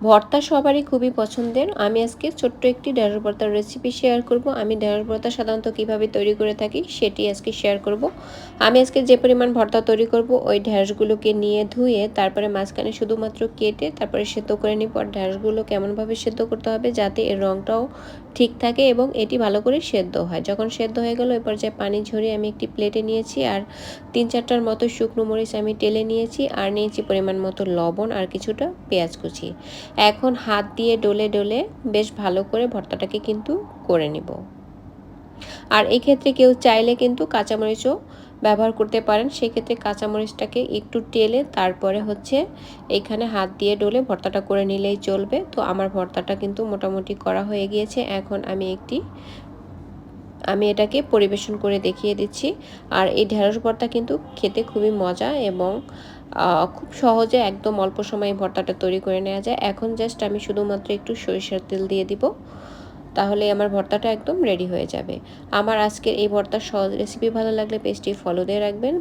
ভর্তা সবারই খুবই পছন্দের। আমি আজকে ছোট্ট একটি ঢেঁড়স ভর্তার রেসিপি শেয়ার করব। আমি ঢেঁড়স ভর্তা সাধারণত কীভাবে তৈরি করে থাকি সেটি আজকে শেয়ার করব। আমি আজকে যে পরিমাণ ভর্তা তৈরি করব, ওই ঢেঁড়সগুলোকে নিয়ে ধুয়ে তারপরে মাঝখানে শুধুমাত্র কেটে তারপরে সেদ্ধ করে নিই পর ঢেঁড়সগুলো কেমনভাবে সেদ্ধ করতে হবে যাতে এর রঙটাও ঠিক থাকে এবং এটি ভালো করে সেদ্ধ হয়। যখন সেদ্ধ হয়ে গেল এরপর যে পানি ঝরিয়ে আমি একটি প্লেটে নিয়েছি আর তিন চারটার মতো শুকনো মরিচ আমি টেলে নিয়েছি। আর নিয়েছি পরিমাণ মতো লবণ আর কিছুটা পেঁয়াজ কুচি। এখন হাত দিয়ে ডলে ডলে বেশ ভালো করে ভর্তাটাকে কিন্তু করে নিব। আর এই ক্ষেত্রে কেউ চাইলে কিন্তু কাঁচামরিচও ব্যবহার করতে পারেন। সেক্ষেত্রে কাঁচামরিচটাকে একটু টেলে তারপরে হচ্ছে এখানে হাত দিয়ে ডলে ভর্তাটা করে নিলেই চলবে। তো আমার ভর্তাটা কিন্তু মোটামুটি করা হয়ে গিয়েছে। এখন আমি একটি আমি এটাকে পরিবেশন করে দেখিয়ে দিচ্ছি। আর এই ঢেঁড়স ভর্তা কিন্তু খেতে খুবই মজা এবং খুব সহজে একদম অল্প সময়ে ভর্তাটা তৈরি করে নেওয়া যায়। এখন জাস্ট আমি শুধুমাত্র একটু সরিষার তেল দিয়ে দিব। তাহলে আমার ভর্তাটা একদম রেডি হয়ে যাবে। আমার আজকের এই ভর্তার সহজ রেসিপি ভালো লাগলে পেজটি ফলো দিয়ে রাখবেন।